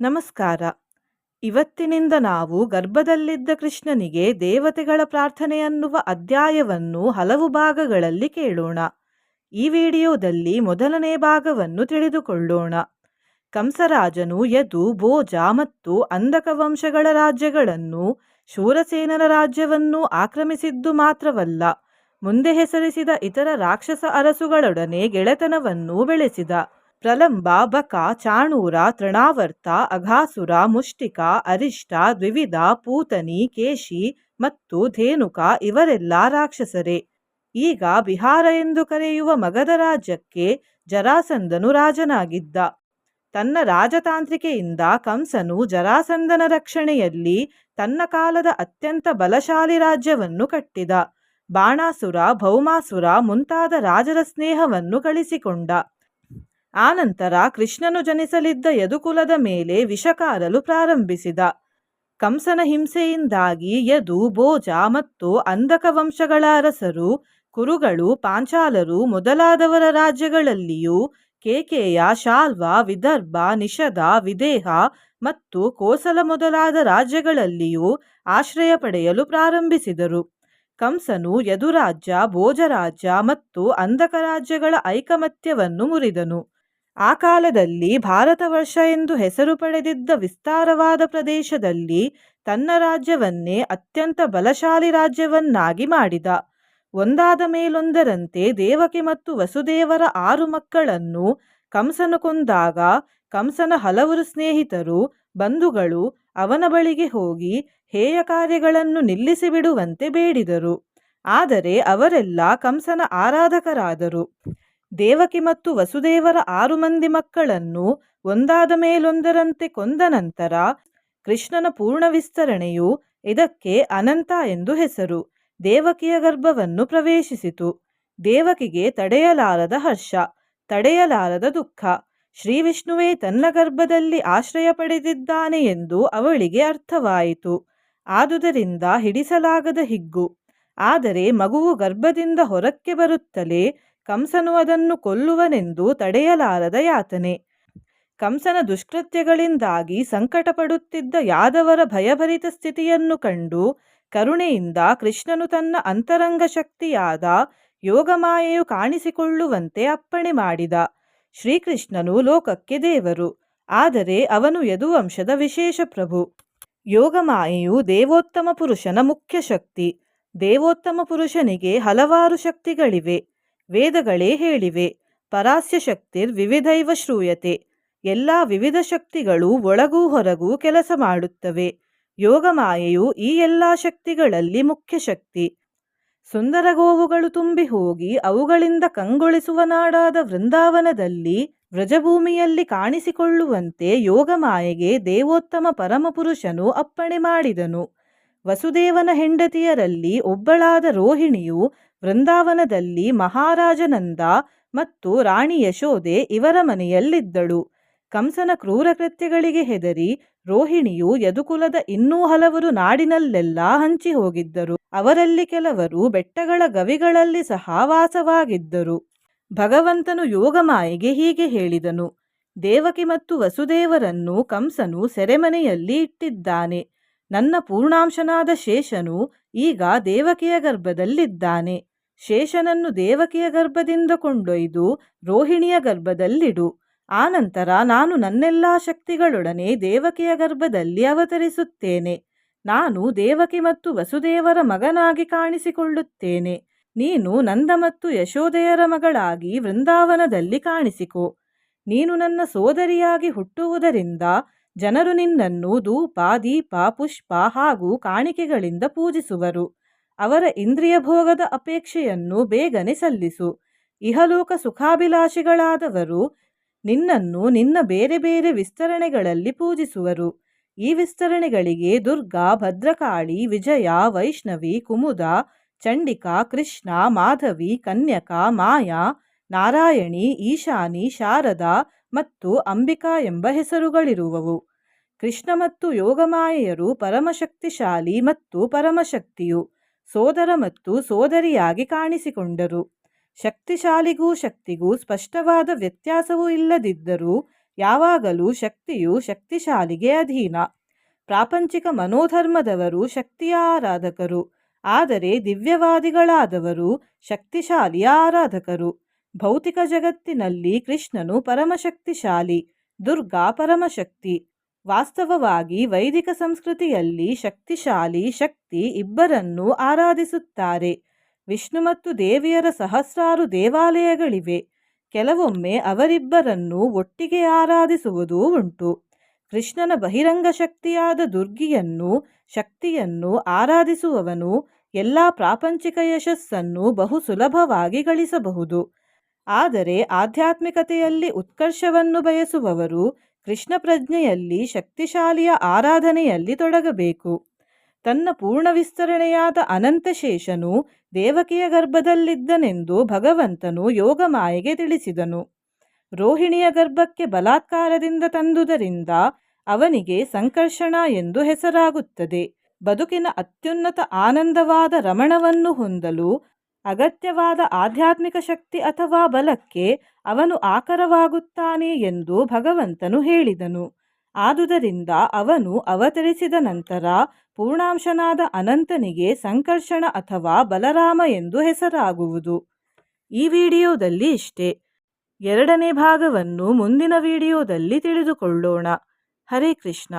ನಮಸ್ಕಾರ. ಇವತ್ತಿನಿಂದ ನಾವು ಗರ್ಭದಲ್ಲಿದ್ದ ಕೃಷ್ಣನಿಗೆ ದೇವತೆಗಳ ಪ್ರಾರ್ಥನೆ ಅನ್ನುವ ಅಧ್ಯಾಯವನ್ನು ಹಲವು ಭಾಗಗಳಲ್ಲಿ ಕೇಳೋಣ. ಈ ವಿಡಿಯೋದಲ್ಲಿ ಮೊದಲನೇ ಭಾಗವನ್ನು ತಿಳಿದುಕೊಳ್ಳೋಣ. ಕಂಸರಾಜನು ಯದು, ಭೋಜ ಮತ್ತು ಅಂಧಕ ವಂಶಗಳ ರಾಜ್ಯಗಳನ್ನು ಶೂರಸೇನರ ರಾಜ್ಯವನ್ನು ಆಕ್ರಮಿಸಿದ್ದು ಮಾತ್ರವಲ್ಲ, ಮುಂದೆ ಹೆಸರಿಸಿದ ಇತರ ರಾಕ್ಷಸ ಅರಸುಗಳೊಡನೆ ಗೆಳೆತನವನ್ನು ಬೆಳೆಸಿದ. ಪ್ರಲಂಬ, ಬಕ, ಚಾಣೂರ, ತೃಣಾವರ್ತ, ಅಘಾಸುರ, ಮುಷ್ಟಿಕ, ಅರಿಷ್ಟ, ದ್ವಿವಿಧ, ಪೂತನಿ, ಕೇಶಿ ಮತ್ತು ಧೇನುಕ ಇವರೆಲ್ಲ ರಾಕ್ಷಸರೇ. ಈಗ ಬಿಹಾರ ಎಂದು ಕರೆಯುವ ಮಗಧ ರಾಜ್ಯಕ್ಕೆ ಜರಾಸಂದನು ರಾಜನಾಗಿದ್ದ. ತನ್ನ ರಾಜತಾಂತ್ರಿಕೆಯಿಂದ ಕಂಸನು ಜರಾಸಂದನ ರಕ್ಷಣೆಯಲ್ಲಿ ತನ್ನ ಕಾಲದ ಅತ್ಯಂತ ಬಲಶಾಲಿ ರಾಜ್ಯವನ್ನು ಕಟ್ಟಿದ. ಬಾಣಾಸುರ, ಭೌಮಾಸುರ ಮುಂತಾದ ರಾಜರ ಸ್ನೇಹವನ್ನು ಗಳಿಸಿಕೊಂಡ. ಆನಂತರ ಕೃಷ್ಣನು ಜನಿಸಲಿದ್ದ ಯದುಕುಲದ ಮೇಲೆ ವಿಷಕಾರಲು ಪ್ರಾರಂಭಿಸಿದ. ಕಂಸನ ಹಿಂಸೆಯಿಂದಾಗಿ ಯದು, ಭೋಜ ಮತ್ತು ಅಂಧಕ ವಂಶಗಳ ಅರಸರು, ಕುರುಗಳು, ಪಾಂಚಾಲರು ಮೊದಲಾದವರ ರಾಜ್ಯಗಳಲ್ಲಿಯೂ ಕೇಕೆಯ, ಶಾಲ್ವ, ವಿದರ್ಭ, ನಿಷದ, ವಿದೇಹ ಮತ್ತು ಕೋಸಲ ಮೊದಲಾದ ರಾಜ್ಯಗಳಲ್ಲಿಯೂ ಆಶ್ರಯ ಪಡೆಯಲು ಪ್ರಾರಂಭಿಸಿದರು. ಕಂಸನು ಯದುರಾಜ್ಯ, ಭೋಜರಾಜ್ಯ ಮತ್ತು ಅಂಧಕ ರಾಜ್ಯಗಳ ಐಕಮತ್ಯವನ್ನು ಮುರಿದನು. ಆ ಕಾಲದಲ್ಲಿ ಭಾರತವರ್ಷ ಎಂದು ಹೆಸರು ಪಡೆದಿದ್ದ ವಿಸ್ತಾರವಾದ ಪ್ರದೇಶದಲ್ಲಿ ತನ್ನ ರಾಜ್ಯವನ್ನೇ ಅತ್ಯಂತ ಬಲಶಾಲಿ ರಾಜ್ಯವನ್ನಾಗಿ ಮಾಡಿದ. ಒಂದಾದ ಮೇಲೊಂದರಂತೆ ದೇವಕಿ ಮತ್ತು ವಸುದೇವರ ಆರು ಮಕ್ಕಳನ್ನು ಕಂಸನು ಕೊಂದಾಗ ಕಂಸನ ಹಲವರು ಸ್ನೇಹಿತರು, ಬಂಧುಗಳು ಅವನ ಬಳಿಗೆ ಹೋಗಿ ಹೇಯ ಕಾರ್ಯಗಳನ್ನು ನಿಲ್ಲಿಸಿಬಿಡುವಂತೆ ಬೇಡಿದರು. ಆದರೆ ಅವರೆಲ್ಲ ಕಂಸನ ಆರಾಧಕರಾದರು. ದೇವಕಿ ಮತ್ತು ವಸುದೇವರ ಆರು ಮಂದಿ ಮಕ್ಕಳನ್ನು ಒಂದಾದ ಮೇಲೊಂದರಂತೆ ಕೊಂದ ನಂತರ ಕೃಷ್ಣನ ಪೂರ್ಣ ವಿಸ್ತರಣೆಯು ಇದಕ್ಕೆ ಅನಂತ ಎಂದು ಹೆಸರು. ದೇವಕಿಯ ಗರ್ಭವನ್ನು ಪ್ರವೇಶಿಸಿತು. ದೇವಕಿಗೆ ತಡೆಯಲಾರದ ಹರ್ಷ, ತಡೆಯಲಾರದ ದುಃಖ. ಶ್ರೀ ವಿಷ್ಣುವೇ ತನ್ನ ಗರ್ಭದಲ್ಲಿ ಆಶ್ರಯ ಪಡೆದಿದ್ದಾನೆ ಎಂದು ಅವಳಿಗೆ ಅರ್ಥವಾಯಿತು. ಆದುದರಿಂದ ಹಿಡಿಸಲಾಗದ ಹಿಗ್ಗು. ಆದರೆ ಮಗುವು ಗರ್ಭದಿಂದ ಹೊರಕ್ಕೆ ಬರುತ್ತಲೇ ಕಂಸನು ಅದನ್ನು ಕೊಲ್ಲುವನೆಂದು ತಡೆಯಲಾರದ ಯಾತನೆ. ಕಂಸನ ದುಷ್ಕೃತ್ಯಗಳಿಂದಾಗಿ ಸಂಕಟಪಡುತ್ತಿದ್ದ ಯಾದವರ ಭಯಭರಿತ ಸ್ಥಿತಿಯನ್ನು ಕಂಡು ಕರುಣೆಯಿಂದ ಕೃಷ್ಣನು ತನ್ನ ಅಂತರಂಗ ಶಕ್ತಿಯಾದ ಯೋಗಮಾಯೆಯು ಕಾಣಿಸಿಕೊಳ್ಳುವಂತೆ ಅಪ್ಪಣೆ ಮಾಡಿದ. ಶ್ರೀಕೃಷ್ಣನು ಲೋಕಕ್ಕೆ ದೇವರು, ಆದರೆ ಅವನು ಯದುವಂಶದ ವಿಶೇಷ ಪ್ರಭು. ಯೋಗಮಾಯೆಯು ದೇವೋತ್ತಮ ಪುರುಷನ ಮುಖ್ಯ ಶಕ್ತಿ. ದೇವೋತ್ತಮ ಪುರುಷನಿಗೆ ಹಲವಾರು ಶಕ್ತಿಗಳಿವೆ. ವೇದಗಳೇ ಹೇಳಿವೆ. ಪರಾಸ್ಯ ಶಕ್ತಿರ್ ವಿವಿಧೈವ ಶ್ರೂಯತೆ. ಎಲ್ಲ ವಿವಿಧ ಶಕ್ತಿಗಳು ಒಳಗೂ ಹೊರಗೂ ಕೆಲಸ ಮಾಡುತ್ತವೆ. ಯೋಗ ಮಾಯೆಯು ಈ ಎಲ್ಲ ಶಕ್ತಿಗಳಲ್ಲಿ ಮುಖ್ಯ ಶಕ್ತಿ. ಸುಂದರ ಗೋವುಗಳು ತುಂಬಿ ಹೋಗಿ ಅವುಗಳಿಂದ ಕಂಗೊಳಿಸುವ ನಾಡಾದ ವೃಂದಾವನದಲ್ಲಿ ವ್ರಜಭೂಮಿಯಲ್ಲಿ ಕಾಣಿಸಿಕೊಳ್ಳುವಂತೆ ಯೋಗಮಾಯೆಗೆ ದೇವೋತ್ತಮ ಪರಮಪುರುಷನು ಅಪ್ಪಣೆ ಮಾಡಿದನು. ವಸುದೇವನ ಹೆಂಡತಿಯರಲ್ಲಿ ಒಬ್ಬಳಾದ ರೋಹಿಣಿಯು ವೃಂದಾವನದಲ್ಲಿ ಮಹಾರಾಜನಂದ ಮತ್ತು ರಾಣಿ ಯಶೋದೆ ಇವರ ಮನೆಯಲ್ಲಿದ್ದಳು. ಕಂಸನ ಕ್ರೂರ ಕೃತ್ಯಗಳಿಗೆ ಹೆದರಿ ರೋಹಿಣಿಯು ಯದುಕುಲದ ಇನ್ನೂ ಹಲವರು ನಾಡಿನಲ್ಲೆಲ್ಲ ಹಂಚಿ ಹೋಗಿದ್ದರು. ಅವರಲ್ಲಿ ಕೆಲವರು ಬೆಟ್ಟಗಳ ಗವಿಗಳಲ್ಲಿ ಸಹ ವಾಸವಾಗಿದ್ದರು. ಭಗವಂತನು ಯೋಗಮಾಯಿಗೆ ಹೀಗೆ ಹೇಳಿದನು, ದೇವಕಿ ಮತ್ತು ವಸುದೇವರನ್ನು ಕಂಸನು ಸೆರೆಮನೆಯಲ್ಲಿ ಇಟ್ಟಿದ್ದಾನೆ. ನನ್ನ ಪೂರ್ಣಾಂಶನಾದ ಶೇಷನು ಈಗ ದೇವಕಿಯ ಗರ್ಭದಲ್ಲಿದ್ದಾನೆ. ಶೇಷನನ್ನು ದೇವಕಿಯ ಗರ್ಭದಿಂದ ಕೊಂಡೊಯ್ದು ರೋಹಿಣಿಯ ಗರ್ಭದಲ್ಲಿಡು. ಆನಂತರ ನಾನು ನನ್ನೆಲ್ಲಾ ಶಕ್ತಿಗಳೊಡನೆ ದೇವಕಿಯ ಗರ್ಭದಲ್ಲಿ ಅವತರಿಸುತ್ತೇನೆ. ನಾನು ದೇವಕಿ ಮತ್ತು ವಸುದೇವರ ಮಗನಾಗಿ ಕಾಣಿಸಿಕೊಳ್ಳುತ್ತೇನೆ. ನೀನು ನಂದ ಮತ್ತು ಯಶೋದೆಯರ ಮಗಳಾಗಿ ವೃಂದಾವನದಲ್ಲಿ ಕಾಣಿಸಿಕೊ. ನೀನು ನನ್ನ ಸೋದರಿಯಾಗಿ ಹುಟ್ಟುವುದರಿಂದ ಜನರು ನಿನ್ನನ್ನು ಧೂಪ, ದೀಪ, ಪುಷ್ಪ ಹಾಗೂ ಕಾಣಿಕೆಗಳಿಂದ ಪೂಜಿಸುವರು. ಅವರ ಇಂದ್ರಿಯ ಭೋಗದ ಅಪೇಕ್ಷೆಯನ್ನು ಬೇಗನೆ ಸಲ್ಲಿಸು. ಇಹಲೋಕ ಸುಖಾಭಿಲಾಷಿಗಳಾದವರು ನಿನ್ನನ್ನು ನಿನ್ನ ಬೇರೆ ಬೇರೆ ವಿಸ್ತರಣೆಗಳಲ್ಲಿ ಪೂಜಿಸುವರು. ಈ ವಿಸ್ತರಣೆಗಳಿಗೆ ದುರ್ಗಾ, ಭದ್ರಕಾಳಿ, ವಿಜಯ, ವೈಷ್ಣವಿ, ಕುಮುದ, ಚಂಡಿಕಾ, ಕೃಷ್ಣ, ಮಾಧವಿ, ಕನ್ಯಕಾ, ಮಾಯಾ ನಾರಾಯಣಿ, ಈಶಾನಿ, ಶಾರದಾ ಮತ್ತು ಅಂಬಿಕಾ ಎಂಬ ಹೆಸರುಗಳಿರುವವು. ಕೃಷ್ಣ ಮತ್ತು ಯೋಗಮಾಯೆಯರು ಪರಮಶಕ್ತಿಶಾಲಿ ಮತ್ತು ಪರಮಶಕ್ತಿಯು, ಸೋದರ ಮತ್ತು ಸೋದರಿಯಾಗಿ ಕಾಣಿಸಿಕೊಂಡರು. ಶಕ್ತಿಶಾಲಿಗೂ ಶಕ್ತಿಗೂ ಸ್ಪಷ್ಟವಾದ ವ್ಯತ್ಯಾಸವೂ ಇಲ್ಲದಿದ್ದರೂ ಯಾವಾಗಲೂ ಶಕ್ತಿಯು ಶಕ್ತಿಶಾಲಿಗೆ ಅಧೀನ. ಪ್ರಾಪಂಚಿಕ ಮನೋಧರ್ಮದವರು ಶಕ್ತಿಯ ಆರಾಧಕರು, ಆದರೆ ದಿವ್ಯವಾದಿಗಳಾದವರು ಶಕ್ತಿಶಾಲಿಯ ಆರಾಧಕರು. ಭೌತಿಕ ಜಗತ್ತಿನಲ್ಲಿ ಕೃಷ್ಣನು ಪರಮಶಕ್ತಿಶಾಲಿ, ದುರ್ಗಾ ಪರಮಶಕ್ತಿ. ವಾಸ್ತವವಾಗಿ ವೈದಿಕ ಸಂಸ್ಕೃತಿಯಲ್ಲಿ ಶಕ್ತಿಶಾಲಿ ಶಕ್ತಿ ಇಬ್ಬರನ್ನೂ ಆರಾಧಿಸುತ್ತಾರೆ. ವಿಷ್ಣು ಮತ್ತು ದೇವಿಯರ ಸಹಸ್ರಾರು ದೇವಾಲಯಗಳಿವೆ. ಕೆಲವೊಮ್ಮೆ ಅವರಿಬ್ಬರನ್ನು ಒಟ್ಟಿಗೆ ಆರಾಧಿಸುವುದೂ ಉಂಟು. ಕೃಷ್ಣನ ಬಹಿರಂಗ ಶಕ್ತಿಯಾದ ದುರ್ಗಿಯನ್ನು, ಶಕ್ತಿಯನ್ನು ಆರಾಧಿಸುವವನು, ಎಲ್ಲ ಪ್ರಾಪಂಚಿಕ ಯಶಸ್ಸನ್ನು ಬಹು ಸುಲಭವಾಗಿ ಗಳಿಸಬಹುದು. ಆದರೆ ಆಧ್ಯಾತ್ಮಿಕತೆಯಲ್ಲಿ ಉತ್ಕರ್ಷವನ್ನು ಬಯಸುವವರು ಕೃಷ್ಣ ಪ್ರಜ್ಞೆಯಲ್ಲಿ ಶಕ್ತಿಶಾಲಿಯ ಆರಾಧನೆಯಲ್ಲಿ ತೊಡಗಬೇಕು. ತನ್ನ ಪೂರ್ಣ ವಿಸ್ತರಣೆಯಾದ ಅನಂತಶೇಷನು ದೇವಕಿಯ ಗರ್ಭದಲ್ಲಿದ್ದನೆಂದು ಭಗವಂತನು ಯೋಗಮಾಯೆಗೆ ತಿಳಿಸಿದನು. ರೋಹಿಣಿಯ ಗರ್ಭಕ್ಕೆ ಬಲಾತ್ಕಾರದಿಂದ ತಂದುದರಿಂದ ಅವನಿಗೆ ಸಂಕರ್ಷಣ ಎಂದು ಹೆಸರಾಗುತ್ತದೆ. ಬದುಕಿನ ಅತ್ಯುನ್ನತ ಆನಂದವಾದ ರಮಣವನ್ನು ಹೊಂದಲು ಅಗತ್ಯವಾದ ಆಧ್ಯಾತ್ಮಿಕ ಶಕ್ತಿ ಅಥವಾ ಬಲಕ್ಕೆ ಅವನು ಆಕರವಾಗುತ್ತಾನೆ ಎಂದು ಭಗವಂತನು ಹೇಳಿದನು. ಆದುದರಿಂದ ಅವನು ಅವತರಿಸಿದ ನಂತರ ಪೂರ್ಣಾಂಶನಾದ ಅನಂತನಿಗೆ ಸಂಕರ್ಷಣ ಅಥವಾ ಬಲರಾಮ ಎಂದು ಹೆಸರಾಗುವುದು. ಈ ವಿಡಿಯೋದಲ್ಲಿ ಇಷ್ಟೇ. ಎರಡನೇ ಭಾಗವನ್ನು ಮುಂದಿನ ವಿಡಿಯೋದಲ್ಲಿ ತಿಳಿದುಕೊಳ್ಳೋಣ. ಹರೇ ಕೃಷ್ಣ.